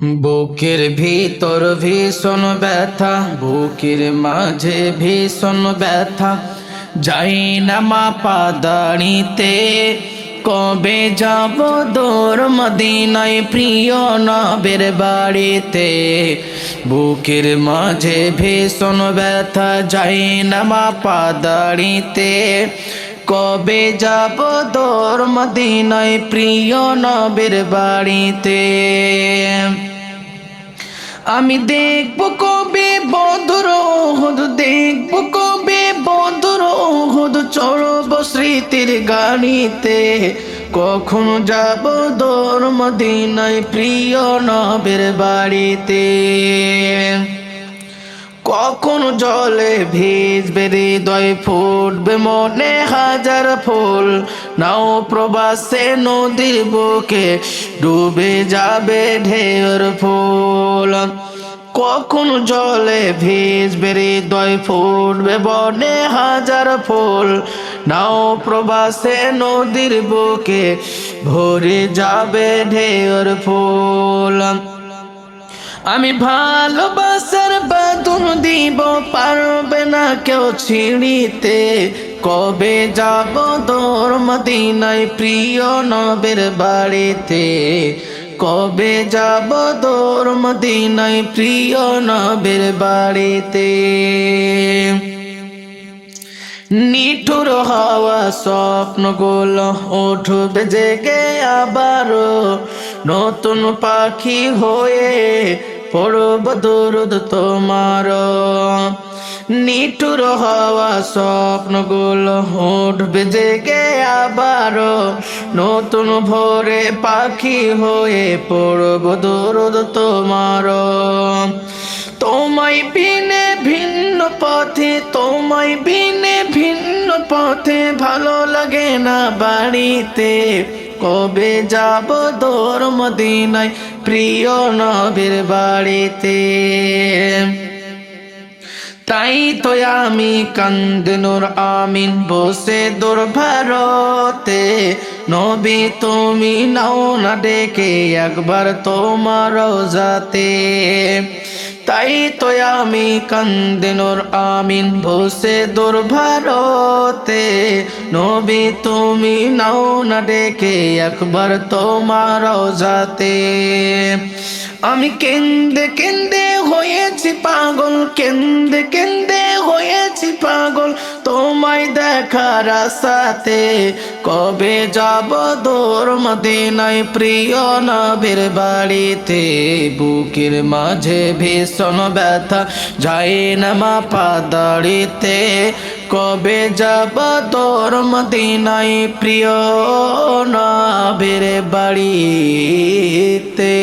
বুকের ভিতর ভীষণ ব্যথা, বুকের মাঝে ভীষণ ব্যথা। যাই না মা পাদানিতে কবে যাব দোর মদিনায় প্রিয় নবের বাড়িতে? বুকের মাঝে ভীষণ ব্যথা, যাই না মা পাদানিতে কবে যাব দোর মদিনায় প্রিয় নবের বাড়িতে? আমি দেখব কবে বদর ওহদ দেখব কবে বদর ওহদ চড়ব স্মৃতির গাড়িতে। কখন যাব দোর মদিনায় প্রিয় নবের বাড়িতে? কখন জলে ভিজ ভিজবে, হৃদয় ফুটবে মনে হাজার ফুল। নাও প্রবাসে নদীর বুকে ডুবে যাবে ঢের ফুল। কখন জলে ভিজ ভিজবে, হৃদয় ফুটবে বনে হাজার ফুল। নাও প্রবাসে নদীর বুকে ভরে যাবে ঢের ফুল। আমি ভালোবাসার বাদুন দিব, পারবে না কেউ ছিঁড়িতে। কবে যাব তোর মদিনায় প্রিয় নবের বাড়িতে? কবে যাব তোর মদিনায় প্রিয় নবের বাড়িতে? নিঠুর হওয়া স্বপ্নগুলো উঠবে জেগে আবারও। নতুন পাখি হয়ে পড়ব দরুদ তোমার। নিঠুর হওয়া স্বপ্নগুলো উঠবে জেগে আবারও নতুন ভোরে পাখি হয়ে পড়ব দরুদ তোমার। তোমায় বিনে ভিন্ন পথে, তোমায় বিনে ভিন্ন পথে ভালো লাগে না বাড়িতে। কবে যাব দোর মদিনায়? প্রিয় নবীর বাড়িতে। তাই তো আমি কান্দনুর আমিন বসে দুর্ভারতে নবী তুমি নাও না ডেকে একবার তোমার যাতে তাই তো আমি কান্দিনুর আমিন বসে দুর্ভারতে নবী তুমি নাও না ডেকে একবার তোমার যাতে আমি কেন্দে কেন্দে হয়েছি পাগল, কেন্দে কেন্দে হয়েছি পাগল। তোমায় দেখার আশাতে কবে যাব দোর? মদিনায় প্রিয় নবীর বাড়িতে বুকের মাঝে ভীষণ ব্যথা। যায় না মা পাদাড়িতে কবে যাব তোর মদিনায় প্রিয় নবীর বাড়িতে।